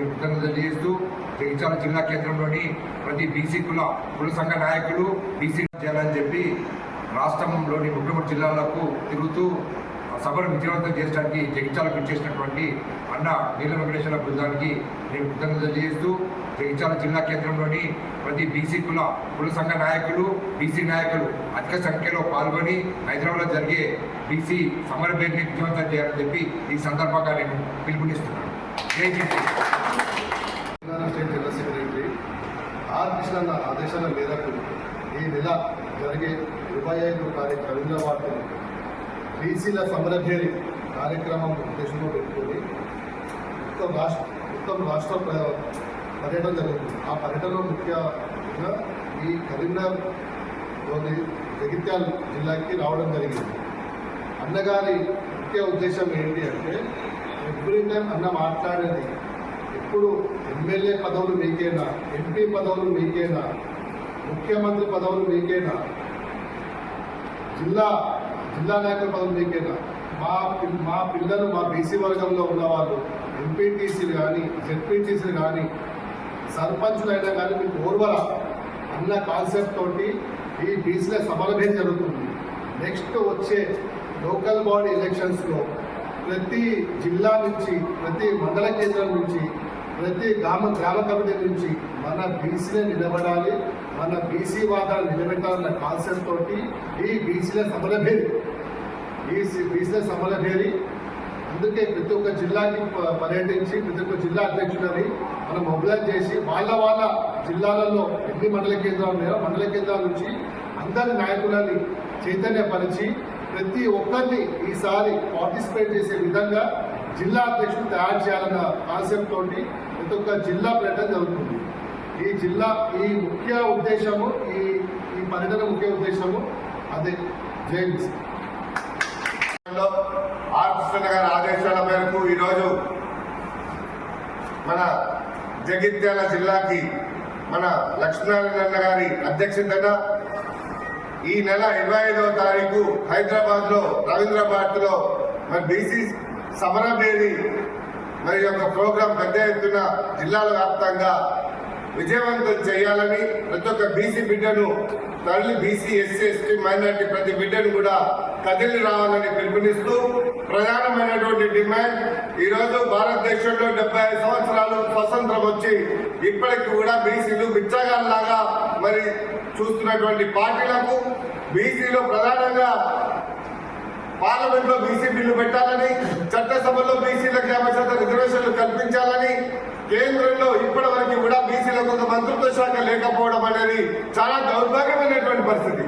నేను కృతజ్ఞతలు తెలియజేస్తూ జగిత్యాల జిల్లా కేంద్రంలోని ప్రతి బీసీ కుల కుల సంఘ నాయకులు బీసీ చేయాలని చెప్పి రాష్ట్రంలోని ముప్పై జిల్లాలకు తిరుగుతూ సభను విజయవంతం చేయడానికి జగిత్యాలకు ఇచ్చేసినటువంటి అన్న నీల వెంకటేశ్వర బృందానికి నేను కృతజ్ఞతలు తెలియజేస్తూ జగిత్యాల జిల్లా కేంద్రంలోని ప్రతి బీసీ కుల కుల సంఘ నాయకులు బీసీ నాయకులు అధిక సంఖ్యలో పాల్గొని హైదరాబాద్లో జరిగే బీసీ సమరభేరిని విజయవంతం చేయాలని చెప్పి ఈ సందర్భంగా నేను పిలుపునిస్తున్నాను. Telangana state general secretary R కృష్ణన్న ఆదేశాల మేరకు ఈ నెల జరిగే ఇరవై ఐదు తారీఖు రవీంద్రనాథ్ బీసీల సమరభేరి కార్యక్రమం ఉద్దేశంలో పెట్టుకొని మొత్తం రాష్ట్ర మొత్తం రాష్ట్ర పర్యటన జరుగుతుంది ఆ పర్యటనలో ముఖ్యంగా ఈ కరీంనగర్లోని జగిత్యాల జిల్లాకి రావడం జరిగింది. అన్నగారి ముఖ్య ఉద్దేశం ఏంటి అంటే ఎవ్రీ టైం అన్న మాట్లాడేది. ఎప్పుడు ఎమ్మెల్యే పదవులు మీకేనా? ఎంపీ పదవులు మీకేనా? ముఖ్యమంత్రి పదవులు మీకేనా? జిల్లా జిల్లా నాయకుల పదవులు మీకేనా? మా మా పిల్లలు మా బీసీ వర్గంలో ఉన్నవాళ్ళు ఎంపీటీసీలు కానీ జెడ్పీటీసీలు కానీ సర్పంచులు అయినా కానీ మీకు ఓర్వర? అన్న కాన్సెప్ట్ తోటి ఈ బీసీల సమరభేద జరుగుతుంది. నెక్స్ట్ వచ్చే లోకల్ బాడీ ఎలక్షన్స్లో ప్రతి జిల్లా నుంచి ప్రతి మండల కేంద్రం నుంచి ప్రతి గ్రామ గ్రామ కమిటీ నుంచి మన బీసీలే నిలబడాలి మన బీసీ వాదాలు నిలబెట్టాలన్న కాన్సెప్ట్ తోటి ఈ బీసీల సమరభేరి బీసీ బీసీల సమరభేరి అందుకే ప్రతి ఒక్క జిల్లాకి పర్యటించి ప్రతి ఒక్క జిల్లా అధ్యక్షుడని మనం మొబిలైజ్ చేసి వాళ్ళ వాళ్ళ జిల్లాలలో ఎన్ని మండల కేంద్రాలు ఉన్నాయో మండల కేంద్రాల నుంచి అందరి నాయకులని చైతన్యపరిచి ప్రతి ఒక్కరిని ఈసారి పార్టిసిపేట్ చేసే విధంగా జిల్లా అధ్యక్షులు తయారు చేయాలన్న కాన్సెప్ట్ తోటి ప్రతి ఒక్క జిల్లా పర్యటన జరుగుతుంది. ఈ జిల్లా ఈ ముఖ్య ఉద్దేశము ఈ ఈ పర్యటన ముఖ్య ఉద్దేశము అదే. జైన్స్ ఆర్కృష్ణ ఆర్ కృష్ణ గారి ఆదేశాల మేరకు ఈరోజు మన జగిత్యాల జిల్లాకి మన లక్ష్మీనారాయణ గారి అధ్యక్షతన ఈ నెల ఇరవై ఐదవ తారీఖు హైదరాబాద్లో రవీంద్ర భారత్లో మరి బీసీ సమరభేరి మరి యొక్క ప్రోగ్రాం పెద్ద ఎత్తున జిల్లాల వ్యాప్తంగా విజయవంతం చేయాలని ప్రతి ఒక్క బీసీ బిడ్డను తల్లి బీసీ ఎస్సీ ఎస్టీ మైనార్టీ ప్రతి బిడ్డను కూడా కదిలి రావాలని పిలుపునిస్తూ ప్రధానమైనటువంటి డిమాండ్ ఈరోజు భారతదేశంలో డెబ్బై ఐదు సంవత్సరాలు స్వతంత్రం వచ్చి ఇప్పటికి కూడా బీసీలు బిచ్చగాళ్ళలాగా మరి చూస్తున్నటువంటి పార్టీలకు బీసీలో ప్రధానంగా పార్లమెంట్లో బీసీ బిల్లు పెట్టాలని చట్టసభలో బీసీలకు యాభై శాతం రిజర్వేషన్లు కల్పించాలని కేంద్రంలో ఇప్పటి వరకు కూడా బీసీలకు ఒక మంత్రిత్వ శాఖ లేకపోవడం అనేది చాలా దౌర్భాగ్యమైనటువంటి పరిస్థితి.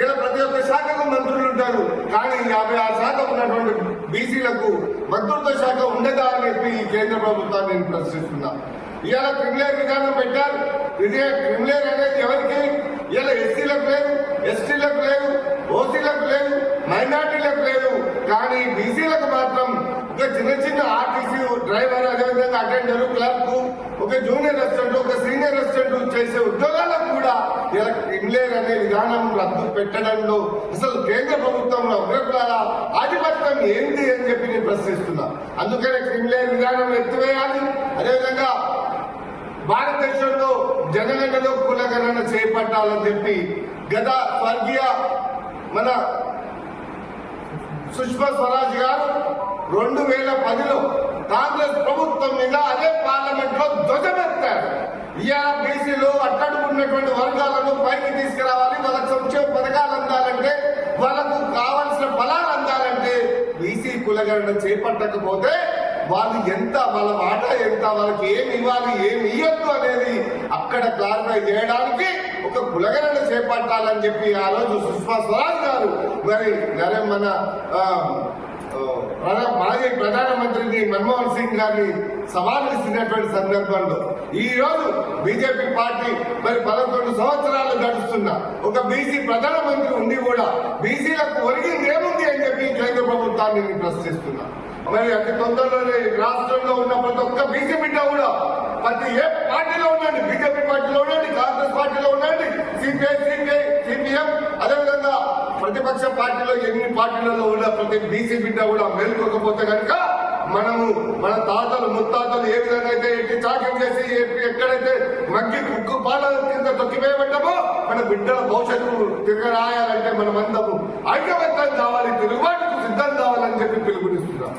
ఇలా ప్రతి ఒక్క శాఖకు మంత్రులు ఉంటారు. కానీ యాభై ఆరు శాతం ఉన్నటువంటి బీసీలకు మంత్రిత్వ శాఖ ఉండదా అని చెప్పి ఈ కేంద్ర ప్రభుత్వాన్ని నేను ప్రశ్నిస్తున్నా. ఇవాళ క్రిమిలేర్ విధానం పెట్టారు. ఇది క్రిమిలేర్ అనేది ఎవరికి? ఇలా ఎస్సీలకు లేదు ఎస్టీలకు లేదు ఓసీలకు లేదు మైనార్టీలకు లేదు. కానీ బీసీలకు మాత్రం ఒక చిన్న చిన్న ఆర్టీసీ డ్రైవర్ అదేవిధంగా అటెండర్ క్లర్క్ ఒక జూనియర్ అసిస్టెంట్ ఒక సీనియర్ అసిస్టెంట్ చేసే ఉద్యోగాలకు కూడా ఇలా క్రిమిలేర్ అనే విధానం రద్దు పెట్టడంలో అసలు కేంద్ర ప్రభుత్వంలో ఉగ్రకులాల ఆధిపత్యం ఏంటి అని చెప్పి నేను ప్రశ్నిస్తున్నా. అందుకనే క్రిమిలేర్ విధానం ఎత్తివేయాలి. అదేవిధంగా భారతదేశంలో జనగణలో కులగణన చేపట్టాలని చెప్పి గత స్వర్గీయ మన సుష్మా స్వరాజ్ గారు రెండు వేల పదిలో కాంగ్రెస్ ప్రభుత్వం మీద అదే పార్లమెంట్లో ధ్వజమెత్తారు. ఇవాళ బీసీలు అట్టడుకున్నటువంటి వర్గాలను పైకి తీసుకురావాలి వాళ్ళకి సంక్షేమ పథకాలు అందాలంటే వాళ్ళకు కావలసిన ఫలాలు అందాలంటే బీసీ కులగరణ చేపట్టకపోతే వాళ్ళు ఎంత వాళ్ళ మాట ఎంత వాళ్ళకి ఏమి ఇవ్వాలి ఏమి ఇవ్వద్దు అనేది అక్కడ క్లారిఫై చేయడానికి ఒక కులగరణ చేపట్టాలని చెప్పి ఆ రోజు సుష్మా స్వరాజ్ గారు మరి నరే మన మాజీ ప్రధానమంత్రిని మన్మోహన్ సింగ్ గారిని సవాల్ ఇస్తున్నటువంటి సందర్భంలో ఈ రోజు బీజేపీ పార్టీ మరి పదకొండు సంవత్సరాలు గడుస్తున్న ఒక బీసీ ప్రధానమంత్రి ఉండి కూడా బీసీలకు ఒరిగింది ఏముంది అని చెప్పి కేంద్ర ప్రభుత్వాన్ని ప్రశ్నిస్తున్నా. మరి అతి తొందరలోనే రాష్ట్రంలో ఉన్న ప్రతి ఒక్క బీసీ బిడ్డ కూడా ప్రతి ఏ పార్టీలో ఉండండి బీజేపీ పార్టీలో ఉండండి కాంగ్రెస్ పార్టీలో ఉండండి సిపిఐ సిపిఐ సిపిఎం అదేవిధంగా ప్రతిపక్ష పార్టీలో ఎన్ని పార్టీలలో ఉన్న ప్రతి బీసీ బిడ్డ కూడా మేల్కోకపోతే కనుక మనము మన తాతలు ముత్తాతలు ఏ విధంగా అయితే ఎట్టి చాకం చేసి ఎక్కడైతే మగ్గి కుక్కు పాల కింద తొక్కిపోయబడ్డామో మన బిడ్డల భవిష్యత్తు తిరగరాయాలంటే మనమందరము ఐక్యమత్యం కావాలి తిరుగుబాటుకు సిద్ధం కావాలని చెప్పి పిలుపునిస్తున్నాం.